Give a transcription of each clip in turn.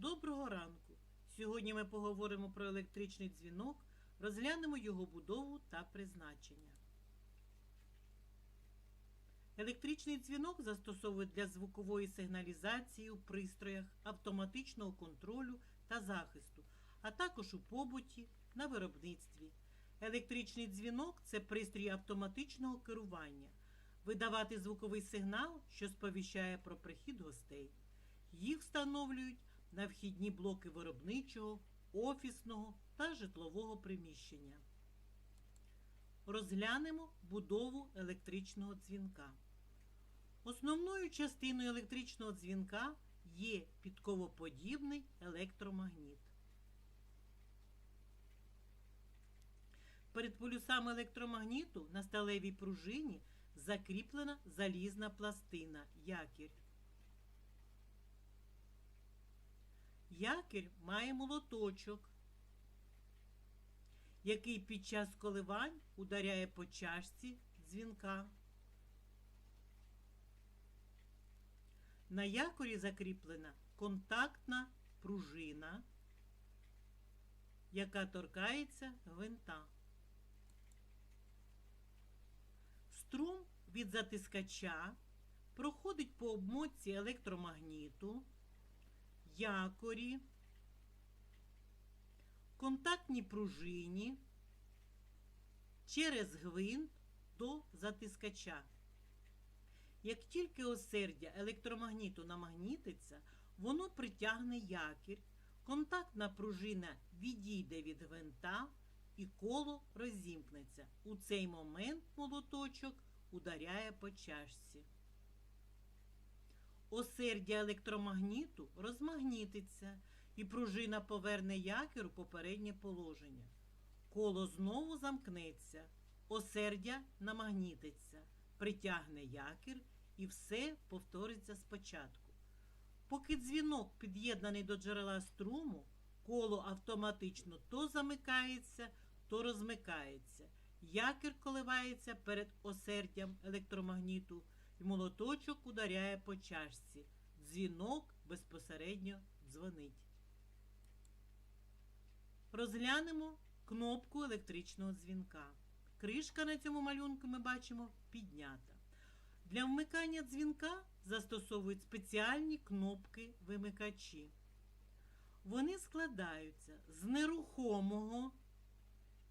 Доброго ранку! Сьогодні ми поговоримо про електричний дзвінок, розглянемо його будову та призначення. Електричний дзвінок застосовують для звукової сигналізації у пристроях, автоматичного контролю та захисту, а також у побуті на виробництві. Електричний дзвінок це пристрій автоматичного керування. Видавати звуковий сигнал, що сповіщає про прихід гостей. Їх встановлюють на вхідні блоки виробничого, офісного та житлового приміщення. Розглянемо будову електричного дзвінка. Основною частиною електричного дзвінка є підковоподібний електромагніт. Перед полюсами електромагніту на сталевій пружині закріплена залізна пластина якір. Якір має молоточок, який під час коливань ударяє по чашці дзвінка. На якорі закріплена контактна пружина, яка торкається гвинта. Струм від затискача проходить по обмотці електромагніту, якорі, контактній пружині через гвинт до затискача. Як тільки осердя електромагніту намагнітиться, воно притягне якір, контактна пружина відійде від гвинта і коло розімкнеться. У цей момент молоточок ударяє по чашці. Осердя електромагніту розмагнітиться і пружина поверне якір у попереднє положення. Коло знову замкнеться, осердя намагнітиться, притягне якір і все повториться спочатку. Поки дзвінок під'єднаний до джерела струму, коло автоматично то замикається, то розмикається. Якір коливається перед осердям електромагніту і молоточок ударяє по чашці. Дзвінок безпосередньо дзвонить. Розглянемо кнопку електричного дзвінка. Кришка на цьому малюнку ми бачимо піднята. Для вмикання дзвінка застосовують спеціальні кнопки вимикачі. Вони складаються з нерухомого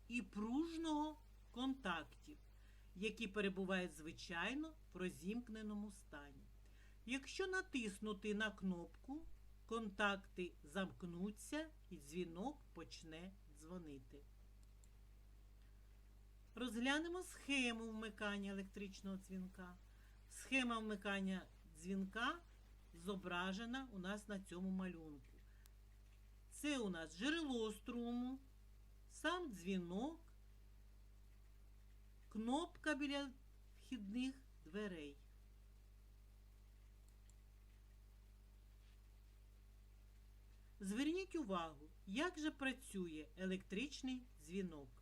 і пружного контактів, які перебувають звичайно в розімкненому стані. Якщо натиснути на кнопку, контакти замкнуться і дзвінок почне дзвонити. Розглянемо схему вмикання електричного дзвінка. Схема вмикання дзвінка зображена у нас на цьому малюнку. Це у нас джерело струму, сам дзвінок, кнопка біля вхідних дверей. Зверніть увагу, як же працює електричний дзвінок.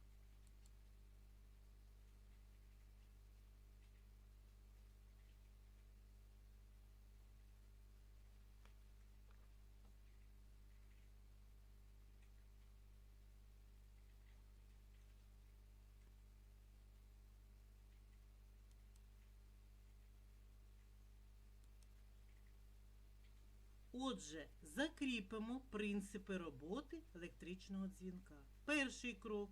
Отже, закріпимо принципи роботи електричного дзвінка. Перший крок.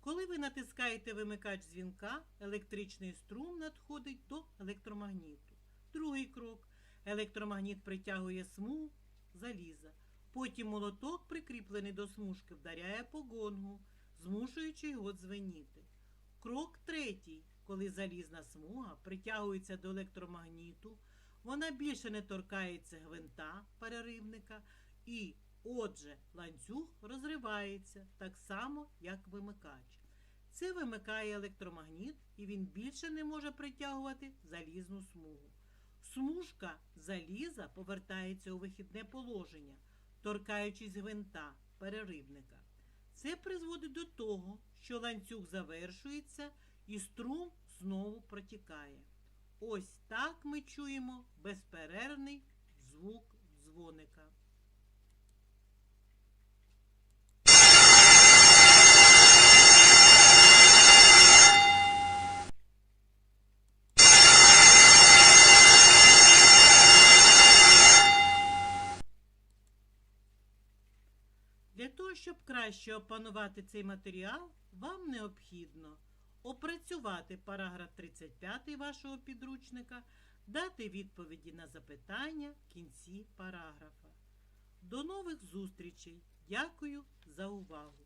Коли ви натискаєте вимикач дзвінка, електричний струм надходить до електромагніту. Другий крок. Електромагніт притягує смуг заліза. Потім молоток, прикріплений до смужки, вдаряє по гонгу, змушуючи його дзвеніти. Крок третій. Коли залізна смуга притягується до електромагніту, вона більше не торкається гвинта переривника і, отже, ланцюг розривається так само, як вимикач. Це вимикає електромагніт і він більше не може притягувати залізну смугу. Смужка заліза повертається у вихідне положення, торкаючись гвинта переривника. Це призводить до того, що ланцюг завершується і струм знову протікає. Ось так ми чуємо безперервний звук дзвоника. Для того, щоб краще опанувати цей матеріал, вам необхідно опрацювати параграф 35 вашого підручника, дати відповіді на запитання в кінці параграфа. До нових зустрічей! Дякую за увагу!